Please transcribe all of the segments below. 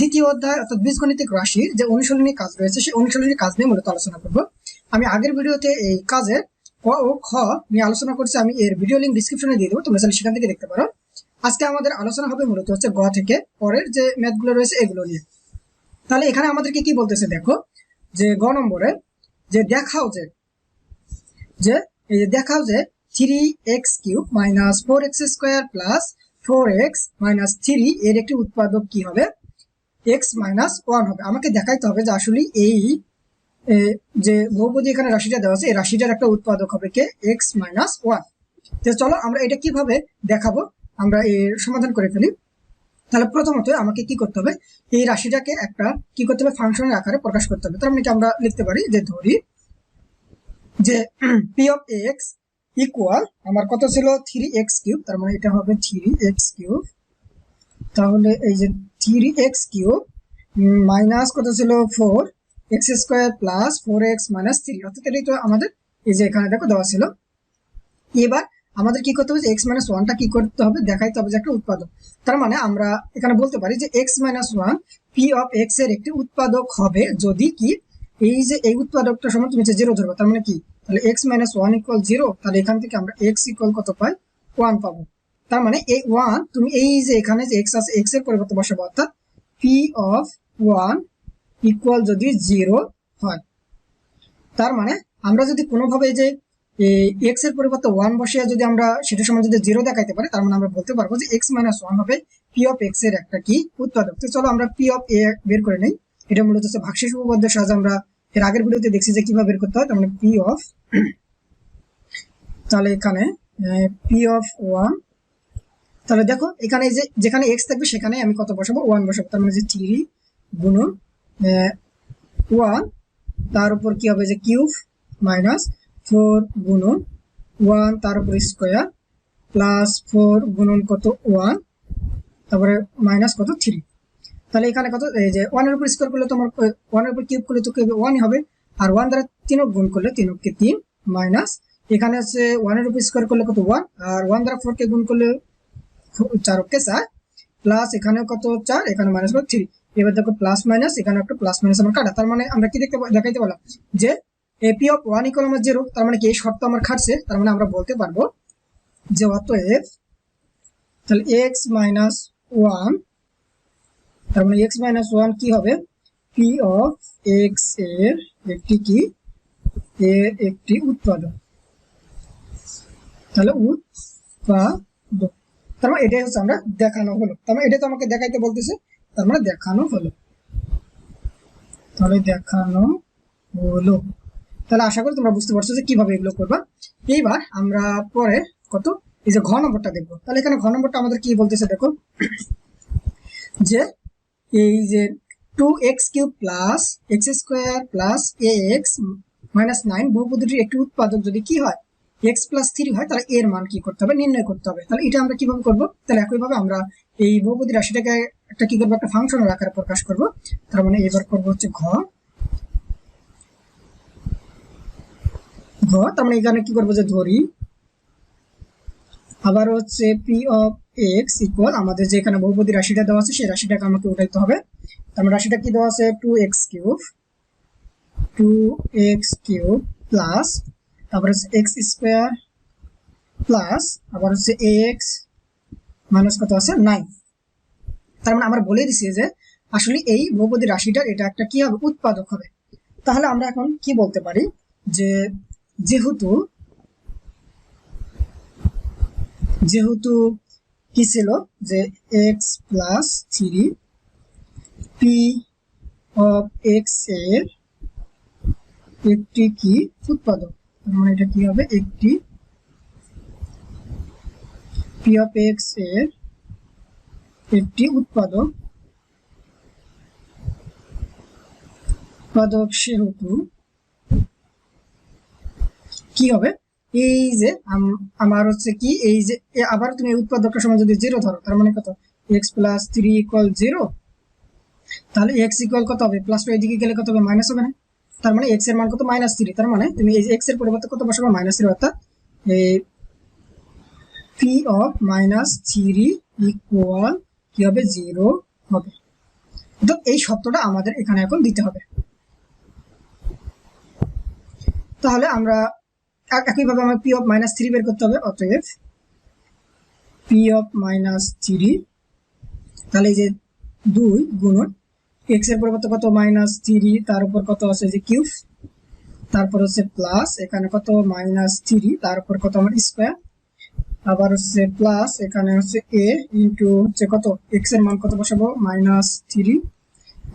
দ্বিতীয় অধ্যায় অর্থাৎ বীজগণিতিক রাশির যে অনুশীলনী কাজ রয়েছে, সেই অনুশীলনী কাজ নিয়ে মূলত আলোচনা করব। আমি আগের ভিডিওতে এই কাজের ক ও খ নিয়ে আলোচনা করছি, আমি এর ভিডিও লিঙ্ক ডিসক্রিপশনে দিয়ে দেবো, তোমরা চাইলে সেখান থেকে দেখতে পারো। আজকে আমাদের আলোচনা হবে মূলত হচ্ছে গ থেকে পরের যে ম্যাথগুলো রয়েছে, এগুলো নিয়ে। তাহলে এখানে আমাদেরকে কি বলতেছে দেখো, যে গ নম্বরে যে দেখাও যে যে এই যে দেখাও যে three x cube minus four x square plus four x minus three এর একটি উৎপাদক কি হবে? এক্স মাইনাস ওয়ান হবে। আমাকে দেখাইতে হবে যে আসলে এই যে বহুপদী এখানে রাশিটা দেওয়া আছে, এই রাশিটার একটা উৎপাদক হবে কে? এক্স মাইনাস ওয়ান তো চলো আমরা এটা কীভাবে দেখাবো? আমরা এর সমাধান করে ফেলি। তাহলে প্রথমত আমাকে কি করতে হবে? এই রাশিটাকে একটা কি করতে হবে? ফাংশনের আকারে প্রকাশ করতে হবে। তার মানে কি আমরা লিখতে পারি যে ধরি যে পি অফ এক্স ইকুয়াল আমার কত ছিল? থ্রি এক্স কিউব তার মানে এটা হবে থ্রি এক্স কিউব তাহলে এই যে থ্রি এক্স কিউব মাইনাস কত ছিল? Four x square plus four x minus three অর্থাৎ এটাই তো আমাদের এই যে এখানে দেখো দেওয়া ছিল। এবার আমাদের কি করতে হবে? এক্স মাইনাস ওয়ানটা কি করতে হবে? দেখাইতে হবে যে একটা উৎপাদক। তার মানে আমরা এখানে বলতে পারি যে x minus one P of এক্সের একটি উৎপাদক হবে যদি কি এই যে এই উৎপাদকটার সময় তুমি জিরো ধরবে। তার মানে কি? তাহলে x minus one equal zero তাহলে এখান থেকে আমরা এক্স ইকুয়াল কত পাই? ওয়ান পাবো। তার মানে এই ওয়ান তুমি এই যে এখানে যে এক্স আছে এক্সের পরিবর্তে বসাবো, অর্থাৎ পি অফ ওয়ান ইকুয়াল যদি জিরো হয়। তার মানে আমরা যদি কোনোভাবে যে এক্সের পরিবর্তে ওয়ান বসিয়ে যদি আমরা সেটার সময় যদি জিরো দেখাইতে পারি, তার মানে আমরা বলতে পারব যে এক্স মাইনাস ওয়ান হবে পি অফ এক্সের একটা কি উৎপাদক। তো চলো আমরা পি অফ এ বের করে নেই। এটা মূলত হচ্ছে ভাগশেষ উপপাদ্যের সাহায্যে আমরা এর আগের ভিডিওতে দেখছি যে কীভাবে বের করতে হয়, তার মানে পি অফ তাহলে এখানে পি অফ ওয়ান তাহলে দেখো, এখানে যে, যেখানে এক্স থাকবে, সেখানে আমি কত বসাবো? ওয়ান বসাবো। তার মানে যে থ্রি গুণন ওয়ান তার উপর কি হবে যে কিউব মাইনাস ফোর গুণন ওয়ান তার উপর স্কোয়ার প্লাস ফোর গুণন কত ওয়ান তারপরে মাইনাস কত থ্রি তাহলে এখানে কত, এই যে ওয়ানের উপর স্কোয়ার করলে তোমার ওয়ানের উপর কিউব করলে তো ওয়ানই হবে। আর ওয়ান দ্বারা তিনক গুণ করলে তিনককে তিন মাইনাস এখানে হচ্ছে ওয়ানের উপর স্কোয়ার করলে কত ওয়ান আর ওয়ান দ্বারা ফোরকে গুণ করলে চারককে চার প্লাস এখানে কত চার, এখানে মাইনাস কত থ্রি এবার দেখো প্লাস মাইনাস এখানে একটা প্লাস মাইনাস আমার কাটা। তার মানে আমরা কি দেখতে দেখাইতে পারলাম? যে A P of one equal আমার জিরো তার মানে কি এই শর্ত আমার খাটছে? তার মানে আমরা বলতে পারব যে অতএব, তাহলে এক্স মাইনাস ওয়ান তার মানে এক্স মাইনাস ওয়ান কি হবে? পি অফ এক্সের একটি কি? এর একটি উৎপাদক। তাহলে উৎপাদক তার মানে এটাই হচ্ছে আমরা দেখানো হলো। তার মানে এটা তো আমাকে দেখাইতে বলতেছে, তার মানে দেখানো হলো। তাহলে দেখানো হলো। তাহলে আশা করি তোমরা বুঝতে পারছ যে কীভাবে এগুলো করবা। এইবার আমরা পরে কত, এই যে ঘ নম্বরটা দেখব। তাহলে এখানে ঘ নম্বরটা আমাদের কি বলতেছে দেখো, যে এই যে two x cube plus x square plus a x minus nine বহুপদীটির একটি উৎপাদক যদি কি হয় এক্স প্লাস থ্রি হয়, তাহলে এর মান কি করতে হবে? নির্ণয় করতে হবে। তাহলে এটা আমরা কীভাবে করব? তাহলে একইভাবে আমরা এই বহুপদী রাশিটাকে একটা কি করব? একটা ফাংশনের আকারে প্রকাশ করব। তার মানে এবার করব হচ্ছে ঘ। ঘ, তার মানে এখানে কি করব যে ধরি? আবার হচ্ছে পি অফ এক্স ইকুয়াল আমাদের যে এখানে বহুপদী রাশিটা দেওয়া আছে, সেই রাশিটাকে আমাকে উঠাইতে হবে। তার মানে রাশিটা কি দেওয়া আছে? Two x cube two x cube plus তারপরে হচ্ছে এক্স স্কোয়ার প্লাস আবার হচ্ছে এক্স মাইনাস কত আছে? নাইন তার মানে আমরা বলে দিছি যে আসলে এই বহুপদী রাশিটার এটা একটা কি হবে? উৎপাদক হবে। তাহলে আমরা এখন কি বলতে পারি? যে যেহেতু যেহেতু কি ছিল? যে x plus three P of এক্সের একটি কি? উৎপাদক। তার মানে এটা কি হবে? একটি পি অফ এক্সের একটি উৎপাদক। উৎপাদক সেহেতু কি হবে? এই যে আম- আমার হচ্ছে কি, এই যে আবার তুমি এই উৎপাদকটার সময় যদি জিরো ধরো, তার মানে কত? X plus three equal zero তাহলে এক্স ইকুয়াল কত হবে? প্লাস এদিকে গেলে কত হবে? মাইনাস হবে না? তার মানে এক্সের মান কত? মাইনাস থ্রি তার মানে তুমি এই এক্সের পরিবর্তে কত বসাবে? মাইনাস থ্রি অর্থাৎ P of minus three equal কি হবে? জিরো হবে। তো এই আমাদের এখানে এখন দিতে হবে। তাহলে আমরা এক- একইভাবে আমার পি অফ মাইনাস থ্রি বের করতে হবে, অতএব পি অফ মাইনাস থ্রি তাহলে এই যে দুই গুণন এক্সের পরিবর্তে কত? মাইনাস থ্রি তার উপর কত আছে যে কিউব তারপর হচ্ছে প্লাস এখানে কত? মাইনাস থ্রি তার উপর কত আমার স্কোয়ার আবার হচ্ছে প্লাস এখানে হচ্ছে এ ইন্টু হচ্ছে কত? এক্সের মান কত বসাবো? মাইনাস থ্রি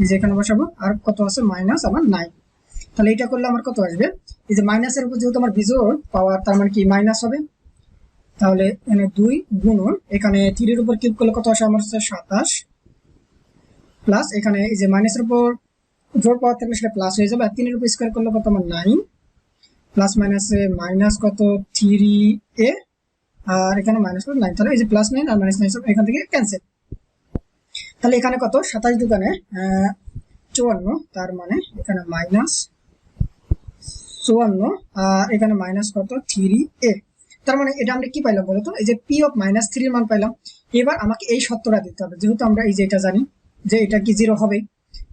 এই যে এখানে বসাবো, আর কত আছে? মাইনাস আমার নাইন তাহলে এটা করলে আমার কত আসবে? এই যে মাইনাসের উপর যেহেতু আমার বিজোড় পাওয়ার তার মানে কি মাইনাস হবে? তাহলে এখানে দুই গুণন, এখানে থ্রির উপর কিউব করলে কত আসে? আমার হচ্ছে সাতাশ। প্লাস এখানে এই যে মাইনাসের উপর জোর পাওয়ার থাকলে সেটা প্লাস হয়ে যাবে, আর তিনের উপর স্কোয়ার করলে কত আমার নাইন প্লাস মাইনাসে মাইনাস কত? থ্রি এ আর এখানে মাইনাস কত? নাইন তাহলে এই যে প্লাস নাইন আর মাইনাস নাইন এখান থেকে ক্যান্সেল তাহলে এখানে কত? সাতাশ দোকানে চুয়ান্ন, তার মানে এখানে মাইনাস চুয়ান্ন, আর এখানে মাইনাস কত? থ্রি এ তার মানে এটা আমরা কি পাইলাম বলতো? এই যে পি অফ মাইনাস থ্রির মান পাইলাম। এবার আমাকে এই সত্যটা দিতে হবে, যেহেতু আমরা এই যে এটা জানি। যে এটা কি জিরো হবে?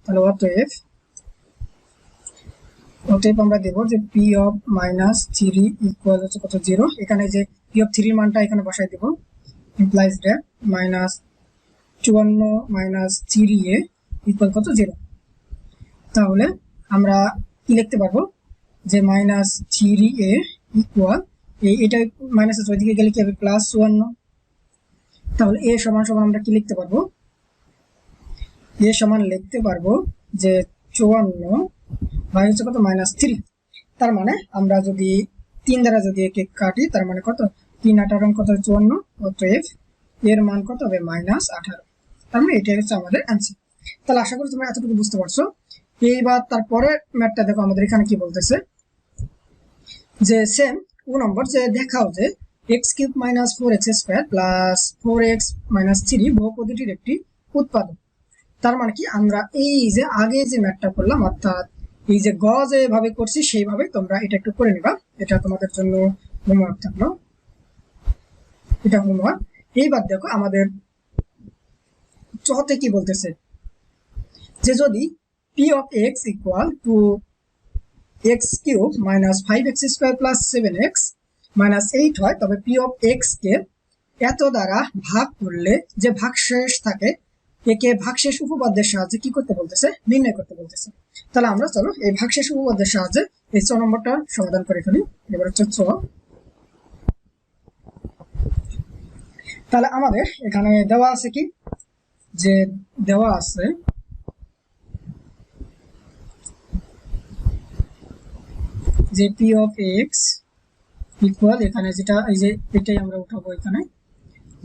তাহলে অতএব অতএব আমরা দেবো যে P of minus three equal হচ্ছে কত জিরো এখানে যে পি অফ থ্রির মানটা এখানে বসাই দেবো। ইমপ্লাইজ দ্যাট মাইনাস চুয়ান্ন মাইনাস থ্রি এ ইকুয়াল কত জিরো তাহলে আমরা কি লিখতে পারব? যে মাইনাস থ্রি এ ইকুয়াল এটা মাইনাস ওইদিকে গেলে কি হবে? প্লাস চুয়ান্ন। তাহলে এ সমান সমান আমরা কি লিখতে পারব? এ সমান লিখতে পারব যে চুয়ান্ন বাই হচ্ছে কত? মাইনাস থ্রি তার মানে আমরা যদি তিন দ্বারা যদি একে কাটি, তার মানে কত? তিন আঠারো কত চুয়ান্ন, অতএব এর মান কত হবে? মাইনাস আঠারো। তার মানে এটাই হচ্ছে আমাদের অ্যান্সার তাহলে আশা করি তোমরা এতটুকু বুঝতে পারছ। এইবার তারপরে ম্যাথটা দেখো আমাদের এখানে কি বলতেছে। যে সেম ও নম্বর, যে দেখাও যে x cube minus four x square plus four x minus three বহুপদীটির একটি উৎপাদন তার মানে কি? আমরা এই যে আগে যে ম্যাথটা করলাম, অর্থাৎ এই যে গ যেভাবে করছি, সেইভাবে তোমরা এটা একটু করে নিবা। এটা তোমাদের জন্য হোমওয়ার্ক থাকল। এটা হোমওয়ার্ক এইবার দেখো আমাদের চতে কি বলতেছে? যে যদি P of x equal two x cube minus five x square plus seven x minus eight হয়, তবে পি অফ এক্স কে এত দ্বারা ভাগ করলে যে ভাগশেষ থাকে একে ভাগশেষ উপপাদ্যের সাহায্যে কি করতে বলতেছে? নির্ণয় করতে বলতেছে। তাহলে আমরা চলো এই ভাগশেষ উপপাদ্যের সাহায্যে এই চ নম্বরটা সমাধান করে ফেলি। এবার হচ্ছে চ তাহলে আমাদের এখানে দেওয়া আছে কি? যে দেওয়া আছে যে পি অফ এক্স ইকুয়াল এখানে যেটা, এই যে এটাই আমরা উঠাবো এখানে,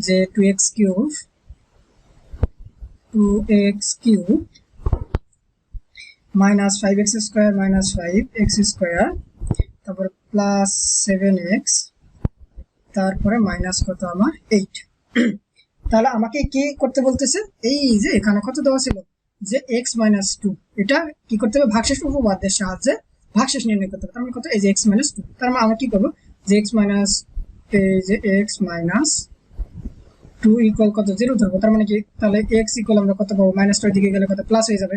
যে two x cube two x cube minus five x square minus five x square তারপর প্লাস সেভেন এক্স তারপরে মাইনাস কত আমার এইট তাহলে আমাকে কি করতে বলতেছে? এই যে এখানে কত দেওয়া ছিল? যে এক্স মাইনাস টু এটা কি করতে হবে? ভাগশেষ উপপাদ্যের সাহায্যে ভাগশেষ নির্ণয় করতে হবে। তার মানে কত? এই যে এক্স মাইনাস টু তার মানে আমরা কি করব? যে এক্স মাইনাস এই যে এক্স মাইনাস টু ইকুয়াল কত? জিরো ধরবো। তার মানে কি? তাহলে এক্স ইকুয়াল আমরা কত পাবো? মাইনাস টুর দিকে গেলে কত? প্লাস হয়ে যাবে।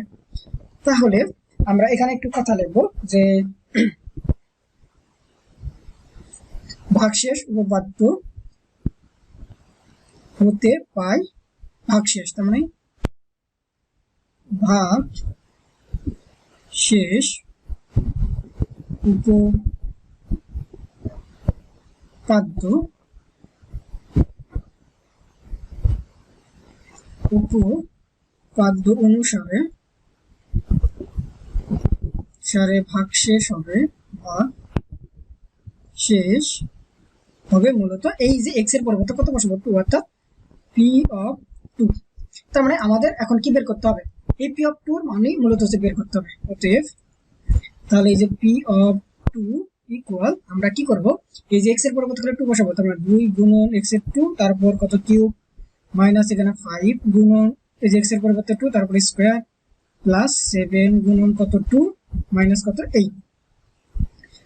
তাহলে আমরা এখানে একটু কথা লিখব যে ভাগশেষ উপপাদ্য হতে পাই ভাগশেষ। তার মানে ভাগ শেষ উপপাদ্য উপপাদ্য অনুসারে সারে ভাগ শেষ হবে বা শেষ হবে মূলত এই যে এক্সের পরিবর্তে কত বসাবো টু অর্থাৎ পি অফ টু তার মানে আমাদের এখন কি বের করতে হবে? এই পি অফ টুর মানে মূলত হচ্ছে বের করতে হবে। অতএব তাহলে এই যে পি অফ টু ইকুয়াল আমরা কি করব? এই যে এক্সের পরিবর্তে টু বসাবো তার মানে দুই গুণন এক্সের টু তারপর কত কিউব? মাইনাস এখানে ফাইভ গুণন এই যে এক্সের পরিবর্তে টু তারপর স্কোয়ার প্লাস সেভেন গুণন কত টু মাইনাস কত এইট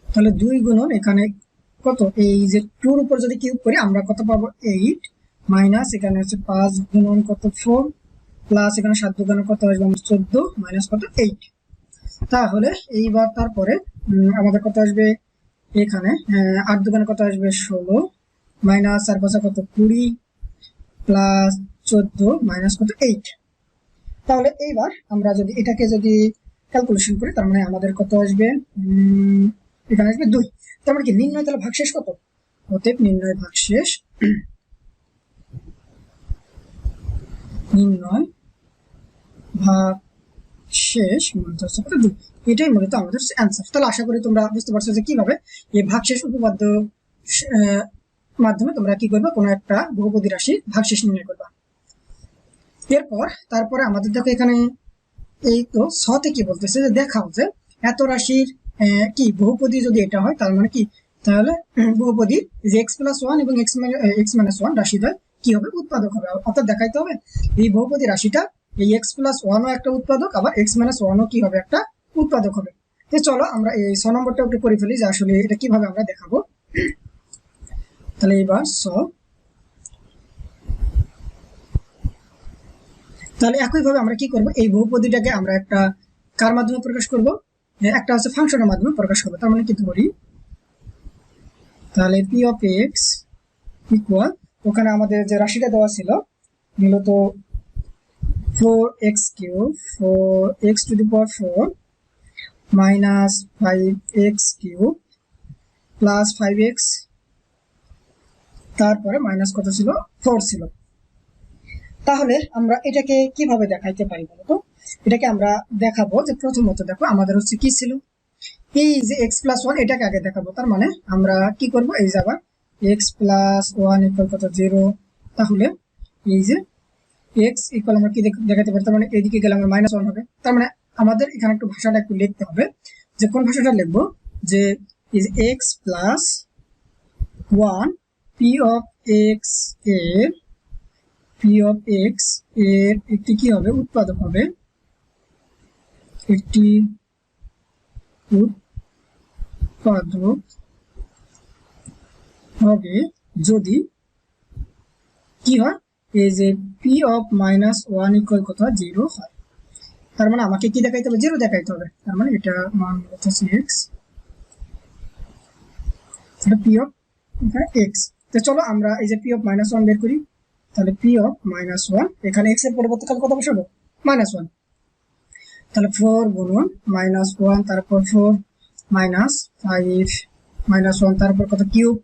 তাহলে দুই গুণন এখানে কত? এই যে টুর উপর যদি কিউব করি, আমরা কত পাবো? এইট মাইনাস এখানে হচ্ছে পাঁচ গুণন কত ফোর প্লাস এখানে সাত দোকানে কত আসবে আমার চোদ্দ মাইনাস কত এইট তাহলে এইবার তারপরে আমাদের কত আসবে? এখানে আট দোকানে কত আসবে? ষোলো মাইনাস চার পাঁচে কত কুড়ি প্লাস চোদ্দ মাইনাস কত? এইট তাহলে এইবার আমরা যদি এটাকে যদি ক্যালকুলেশন করি, তার মানে আমাদের কত আসবে? এখানে আসবে দুই। তার মানে কি? নির্ণয় তাহলে ভাগশেষ কত? অতএব নির্ণয় ভাগশেষ নির্ণয় ভাগ শেষ মূলত কত? দুই। এটাই মূলত আমাদের অ্যান্সার তাহলে আশা করি তোমরা বুঝতে পারছ যে কীভাবে এই ভাগশেষ উপপাদ্য মাধ্যমে তোমরা কি করবে? কোনো একটা বহুপদী রাশি ভাগশেষ নির্ণয় করবা। এরপর, তারপরে আমাদের দেখো এখানে এই তো সতে কি বলতেছে যে দেখাও যে এত রাশির কি বহুপদী যদি এটা হয়, তার মানে কি? তাহলে বহুপদী যে এক্স প্লাস ওয়ান এবং এক্স এক্স মাইনাস ওয়ান রাশিদ্বয় কি হবে? উৎপাদক হবে। অর্থাৎ দেখাইতে হবে, এই বহুপদী রাশিটা এই এক্স প্লাস ওয়ানও একটা উৎপাদক, আবার এক্স মাইনাস ওয়ানও কি হবে? একটা উৎপাদক হবে। তো চলো আমরা এই ছ নম্বরটা একটু করে ফেলি যে আসলে এটা কীভাবে আমরা দেখাবো। তাহলে এবার স। তাহলে একইভাবে আমরা কি করব? এই বহুপদীটাকে আমরা একটা কার মাধ্যমে প্রকাশ করব? একটা হচ্ছে ফাংশনের মাধ্যমে প্রকাশ করব। তার মানে কি ধরি? তাহলে পি অফ এক্স ইকুয়াল ওখানে আমাদের যে রাশিটা দেওয়া ছিল, মূলত four x cube four x to the power four minus five x cube plus five x তারপরে মাইনাস কত ছিল? ফোর ছিল। তাহলে আমরা এটাকে কীভাবে দেখাইতে পারি বলতো? এটাকে আমরা দেখাবো যে প্রথমত দেখো, আমাদের হচ্ছে কি ছিল? এই যে এক্স প্লাস ওয়ান এটাকে আগে দেখাবো। তার মানে আমরা কি করব? এই যাবার এক্স প্লাস ওয়ান ইকুয়াল কত? জিরো তাহলে এই যে এক্স ইকুয়াল আমরা কি দেখাতে পারি? তার মানে এদিকে গেলে আমরা মাইনাস ওয়ান হবে। তার মানে আমাদের এখানে একটু ভাষাটা একটু লিখতে হবে যে কোন ভাষাটা লিখব? যে is x plus one P of এক্সের পি অফ এক্সের একটি কি হবে? উৎপাদক হবে। একটি উৎপাদক হবে যদি কি হয়? এই যে P of minus one equal কত জিরো হয়। তার মানে আমাকে কি দেখাইতে হবে? জিরো দেখাইতে হবে। তার মানে এটা মান হচ্ছে এক্স এটা পি অফ এক্স তো চলো আমরা এই যে পি অফ মাইনাস ওয়ান বের করি। তাহলে পি অফ মাইনাস ওয়ান এখানে এক্সের পরিবর্তে কাল কত বসাবো? মাইনাস ওয়ান তাহলে ফোর গুণন মাইনাস ওয়ান তারপর four minus five minus one তারপর কত কিউব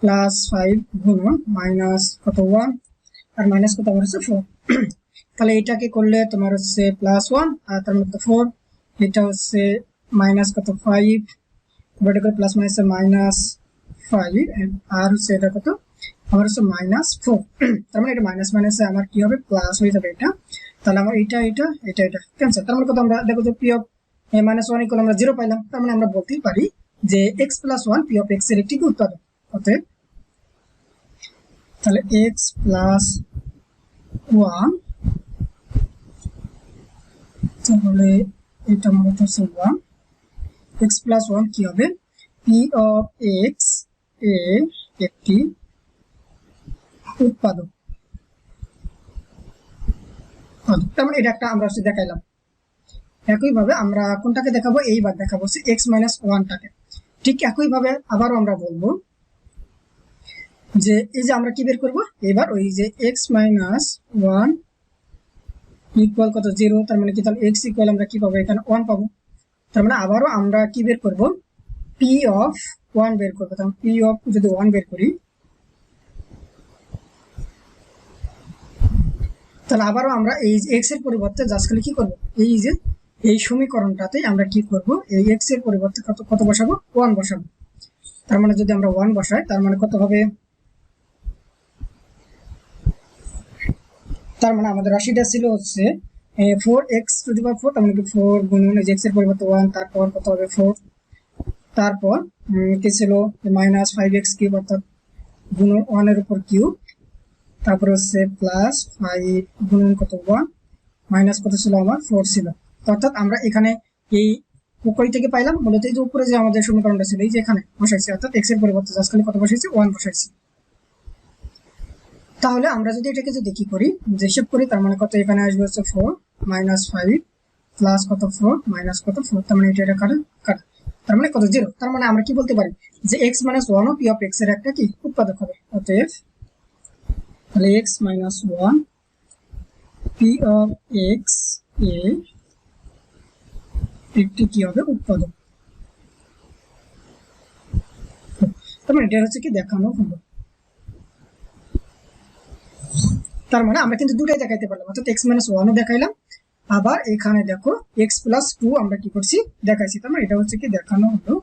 প্লাস ফাইভ গুণন মাইনাস কত ওয়ান আর মাইনাস কত আমার হচ্ছে ফোর তাহলে এটাকে করলে তোমার হচ্ছে প্লাস ওয়ান আর তার মধ্যে ফোর এটা হচ্ছে মাইনাস কত ফাইভ এবার এটা করে প্লাস মাইনাস মাইনাস ফাইভ আর হচ্ছে এটা কত? আমার হচ্ছে মাইনাস ফোর তার মানে এটা মাইনাস মাইনাসে আমার কি হবে? প্লাস হয়ে যাবে এটা। তাহলে আমার এটা এটা এটা এটা ক্যান্সেল তার মানে কত আমরা, দেখো যে P of minus one equal আমরা জিরো পাইলাম। তার মানে আমরা বলতেই পারি যে x plus one P of এক্সের একটি উৎপাদক অতএব, তাহলে এক্স প্লাস ওয়ান তাহলে এটা মূলত হচ্ছে ওয়ান এক্স প্লাস ওয়ান কি হবে? পি অফ এক্স এ একটি উৎপাদক। উৎপাদক। তার মানে এটা একটা আমরা হচ্ছে দেখাইলাম। একইভাবে আমরা কোনটাকে দেখাবো? এইবার দেখাবো হচ্ছে এক্স মাইনাস ওয়ানটাকে ঠিক একইভাবে আবারও আমরা বলব যে এই যে আমরা কি বের করব? এবার ওই যে এক্স মাইনাস ওয়ান ইকুয়াল কত? জিরো তার মানে কি? তাহলে এক্স ইকুয়াল আমরা কি পাবো? এখানে ওয়ান পাবো। তার মানে আবারও আমরা কি বের করব? পি অফ ওয়ান বের করব তাহলে পি অফ যদি ওয়ান বের করি, তাহলে আবারও আমরা এই এক্সের পরিবর্তে জাস্ট খালি কি করব? এই যে, এই সমীকরণটাতে আমরা কি করব? এই এক্সের পরিবর্তে কত কত বসাবো? ওয়ান বসাবো। তার মানে যদি আমরা ওয়ান বসাই, তার মানে কত হবে? তার মানে আমাদের রাশিটা ছিল হচ্ছে four x to the power four তার মানে ফোর গুণন এক্সের পরিবর্তে ওয়ান তারপর কত হবে? ফোর তারপর কি ছিল মাইনাস ফাইভ এক্স কিউব অর্থাৎ গুণন ওয়ানের উপর কিউব তারপর হচ্ছে প্লাস ফাইভ গুণন কত ওয়ান মাইনাস কত ছিল আমার? ফোর ছিল। অর্থাৎ আমরা এখানে এই কই থেকে পাইলাম, মূলত এই যে উপরে যে আমাদের সমীকরণটা ছিল, এই যে এখানে বসাইছি, অর্থাৎ এক্সের পরিবর্তে জাস্ট কত বসাইছি? ওয়ান বসাইছি। তাহলে আমরা যদি এটাকে যদি কি করি হিসেব করি, তার মানে কত এখানে আসবে হচ্ছে ফোর মাইনাস ফাইভ প্লাস কত ফোর মাইনাস কত ফোর তার মানে এটা এটা কাটা কাটা তার মানে কত? জিরো তার মানে আমরা কি বলতে পারি? যে এক্স মাইনাস ওয়ান ও পি অফ এক্সের একটা কি? উৎপাদক হবে। অতএব, তাহলে x minus one P of x এ একটি কি হবে? উৎপাদক। তার মানে এটা হচ্ছে কি? দেখানো হলো। তার মানে আমরা কিন্তু দুটাই দেখাইতে পারলাম। অর্থাৎ এক্স মাইনাস ওয়ানও দেখাইলাম আবার এখানে দেখো এক্স প্লাস টু আমরা কি করছি? দেখাইছি। তার মানে এটা হচ্ছে কি দেখানো হলো।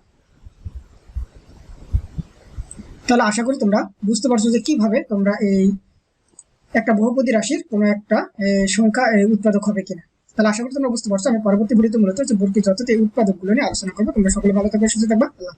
তাহলে আশা করি তোমরা বুঝতে পারছ যে কীভাবে তোমরা এই একটা বহুপদী রাশির কোনো একটা সংখ্যা উৎপাদক হবে কিনা। তাহলে আশা করি তোমরা বুঝতে পারছ। আমি পরবর্তী ভিডিওতে মূলত ভর্তি যত এই উৎপাদকগুলো নিয়ে আলোচনা করব। তোমরা সকলে ভালো থাকবে, সুস্থ থাকবে। আল্লাহ।